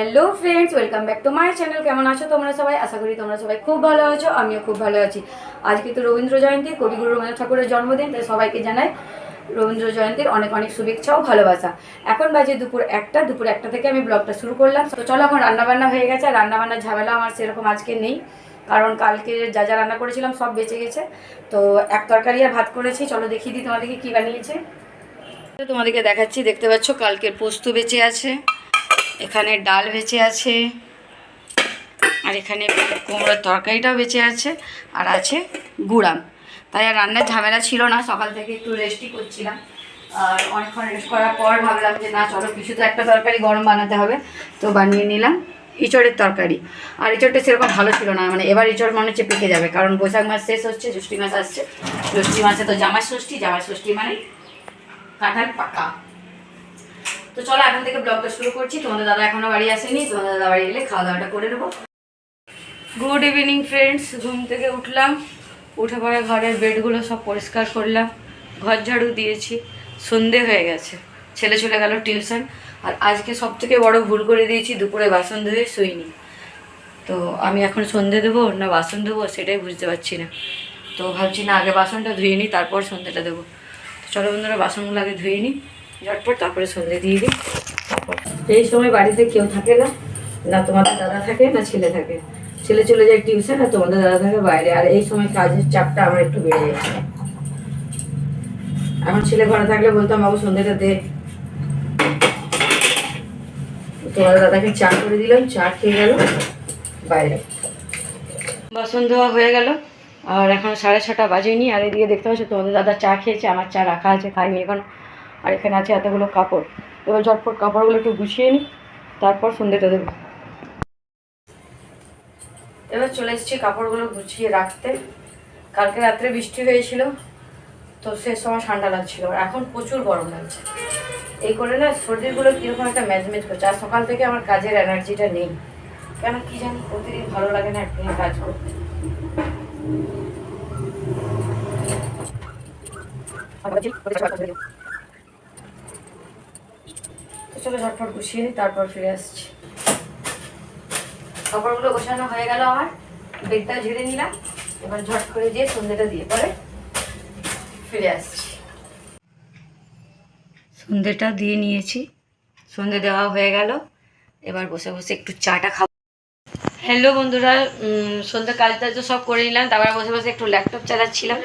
Hello friends welcome back to my channel কেমন আছো তোমরা সবাই? আশা করি তোমরা সবাই খুব ভালো আছো, আমিও খুব ভালো আছি। আজকে তো রবীন্দ্র জয়ন্তী, কবিগুরু রবীন্দ্রনাথ ঠাকুরের জন্মদিন, তাই সবাইকে জানাই রবীন্দ্র জয়ন্তীর অনেক অনেক শুভেচ্ছা ও ভালোবাসা। এখন বাজে দুপুর একটা দুপুর একটা থেকে আমি ব্লগটা শুরু করলাম। তো চলো এখন রান্নাবান্না হয়ে গেছে, আর রান্নাবান্নার ঝামেলা আমার সেরকম আজকে নেই। কারণ কালকে যা যা রান্না করেছিলাম সব বেঁচে গেছে। তো এক তরকারি আর ভাত করেছি। চলো দেখিয়ে দিই তোমাদেরকে কী বানিয়েছে। তোমাদেরকে দেখাচ্ছি, দেখতে পাচ্ছ কালকের পোস্ত বেঁচে আছে। এখানে ডাল বেঁচে আছে, আর এখানে কুমড়োর তরকারিটাও বেঁচে আছে, আর আছে গুড়াম তাই আর রান্নার ঝামেলা ছিল না, সকাল থেকে একটু রেস্টই করছিলাম। আর অনেকক্ষণ রেস্ট করার পর ভাবলাম যে, না, চলো কিছু তো একটা তরকারি গরম বানাতে হবে। তো বানিয়ে নিলাম ইঁচড়ের তরকারি। আর ইঁচড়টা সেরকম ভালো ছিল না মানে এবার ইঁচড় মনে হচ্ছে পেকে যাবে, কারণ বৈশাখ মাস শেষ হচ্ছে, জ্যৈষ্ঠী মাস আসছে। জ্যৈষ্ঠী মাসে তো জামাই ষষ্ঠী জামাই ষষ্ঠী মানে কাঁঠাল পাকা। তো চলো এখন থেকে ব্লগটা শুরু করছি। তোমাদের দাদা এখনও বাড়ি আসেনি, তোমাদের দাদা বাড়ি এলে খাওয়া দাওয়াটা করে নেব। গুড ইভিনিং ফ্রেন্ডস ঘুম থেকে উঠলাম। উঠে পরে ঘরের বেডগুলো সব পরিষ্কার করলাম। ঘর ঝাড়ু দিয়েছি। সন্ধে হয়ে গেছে। ছেলে চলে গেল টিউশন। আর আজকে সব থেকে বড় ভুল করে দিয়েছি, দুপুরে বাসন ধুয়ে শুইনি। তো আমি এখন সন্ধে দেবো, না বাসন দেবো, সেটাই বুঝতে পারছি না। তো ভাবছি না, আগে বাসনটা ধুয়ে নিই, তারপর সন্ধেটা দেবো। চলো বন্ধুরা, বাসনগুলো আগে ধুয়ে নিই। ঝটপট তারপরে সন্ধে দিয়ে দিই। এই সময় বাড়িতে কেউ থাকে না না তোমাদের দাদা থাকে, না ছেলে থাকে। ছেলে চলে যায় টিউশন, আর তোমাদের দাদা থাকে বাইরে, আর এই সময় কাজের চাপটা আমার একটু বেড়ে যাচ্ছে এখন ছেলে ঘরে থাকলে বলতাম, বাবু সন্ধ্যেটা দে। তোমাদের দাদাকে চা করে দিলাম, চা খেয়ে গেল, বাইরে। বাসন ধোয়া হয়ে গেল, আর এখন সাড়ে ছটা বাজেনি, আর এদিকে দেখতে পাচ্ছ তোমাদের দাদা চা খেয়েছে, আমার চা রাখা আছে, খাইনি এখন। আর এখানে আছে এতগুলো কাপড়। এবার ঝটপট কাপড়গুলো একটু গুছিয়ে নিই তারপর সন্ধ্যেটা দেবো। এবার চলে এসেছি কাপড়গুলো গুছিয়ে রাখতে। কালকে রাত্রে বৃষ্টি হয়েছিল, তো সে সময় ঠান্ডা লাগছিল, আর এখন প্রচুর গরম লাগছে। এই করে না শরীরগুলো কীরকম একটা ম্যাজমেজ করছে, আর সকাল থেকে আমার কাজের এনার্জিটা নেই। কেন কি জানি, প্রতিদিন ভালো লাগে না একদিন কাজ করতে। তো চলো ঝটফট গুছিয়ে নিই তারপর ফিরে আসছি। কাপড়গুলো গোছানো হয়ে গেল আমার। বেগটা ঝেড়ে নিলাম। এবার ঝট করে দিয়ে সন্ধ্যেটা দিয়ে পরে ফিরে আসছি। সন্ধ্যেটা দিয়ে নিয়েছি। সন্ধে দেওয়া হয়ে গেল। এবার বসে বসে একটু চাটা খাব। হ্যালো বন্ধুরা সন্ধ্যে কাজটা তো সব করে নিলাম। তারপর বসে বসে একটু ল্যাপটপ চালাচ্ছিলাম।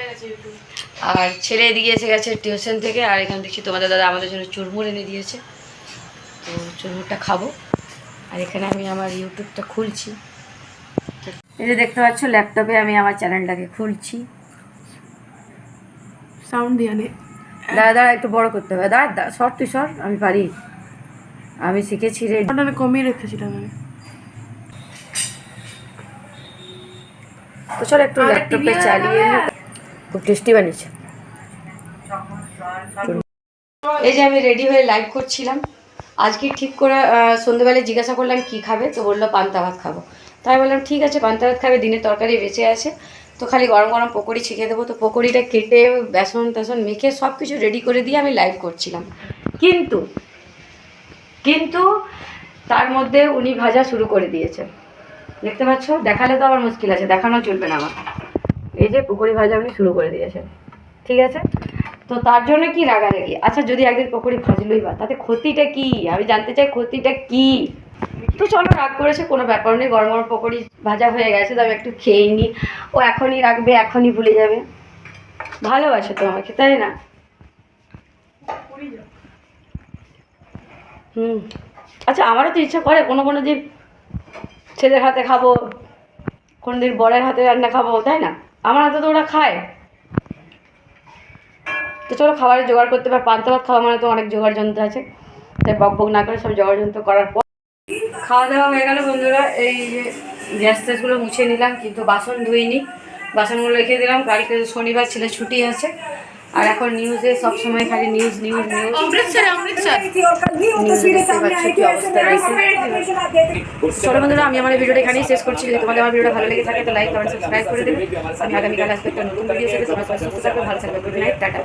আর ছেলে এদিকে এসে গেছে টিউশন থেকে। আর এখানে দেখছি তোমাদের দাদা আমাদের জন্য চুরমুর এনে দিয়েছে। তো চুরমুরটা খাব। আর এখানে আমি আমার ইউটিউবটা খুলছি। এই যে দেখতে পাচ্ছ ল্যাপটপে আমি আমার চ্যানেলটাকে খুলছি। সাউন্ড দিয়ে নে। দাদা দাঁড়া একটু বড় করতে হবে। দাঁড়া দাঁড়া, সর তুই সর আমি পারি। আমি শিখেছি রে। আমি কমিয়ে রেখেছিলাম আমি। তো চলো একটু ল্যাপটপে চালিয়ে নিই। খুব টেস্টি বানিয়েছে। এই যে আমি রেডি হয়ে লাইভ করছিলাম। আজকে ঠিক করে সন্ধ্যেবেলায় জিজ্ঞাসা করলাম, কি খাবে? তো বলল, পান্তা ভাত খাব। তাই বললাম, ঠিক আছে, পান্তা ভাত খাবে দিনের তরকারি বেঁচে আছে। তো খালি গরম গরম পকোড়ি ছেঁকে দেবো। তো পকোড়িটা কেটে, বেসন টেসন মেখে সব কিছু রেডি করে দিয়ে আমি লাইভ করছিলাম। কিন্তু কিন্তু তার মধ্যে উনি ভাজা শুরু করে দিয়েছেন। দেখতে পাচ্ছ? দেখালে তো আবার মুশকিল আছে, দেখানো চলবে না আমার। এই যে পকোড়ি ভাজা উনি শুরু করে দিয়েছেন। ঠিক আছে? তো তার জন্য কি রাগারাগি? আচ্ছা যদি একদিন পকোড়ি ভাজলোই বা, তাতে ক্ষতিটা কি? আমি জানতে চাই ক্ষতিটা কি? তো চলো, রাগ করেছে, কোনো ব্যাপার নেই, গরম গরম পকোড়ি ভাজা হয়ে গেছে, তো আমি একটু খেয়ে নিই। ও এখনই রাখবে এখনই ভুলে যাবে। ভালোবাসে তো আমাকে, তাই না? হুম। আচ্ছা আমারও তো ইচ্ছা করে, কোনো কোনো দিন ছেলের হাতে খাব, কোনো দিন বরের হাতে রান্না খাব, তাই না? আমার হাতে তো ওরা খায়। তো চলো খাবারের জোগাড় করতে পারে। পান্তা ভাত খাওয়া মানে তো অনেক জোগাড় যন্ত্র আছে। তাই বক বক না করে সব জোগাড় যন্ত্র করার পর খাওয়া দাওয়া হয়ে গেল বন্ধুরা। এই যে গ্যাস ট্যাসগুলো মুছে নিলাম, কিন্তু বাসন ধুইনি। বাসনগুলো রেখে দিলাম। কালকে শনিবার ছেলে ছুটি আছে। আর এখন নিউজে সব সময় খালি news news news Amritsar Amritsar. চলো বন্ধুরা আমি আমার ভিডিওটা এখানেই শেষ করছি। যদি তোমাদের আমার ভিডিওটা ভালো লেগে থাকে তো লাইক কমেন্ট সাবস্ক্রাইব করে দেবে। আমি আগামীকাল আসবে একটা নতুন ভিডিও সাথে। সবাই সুস্থ থাকবে ভালো থাকবে গুড নাইট টাটা।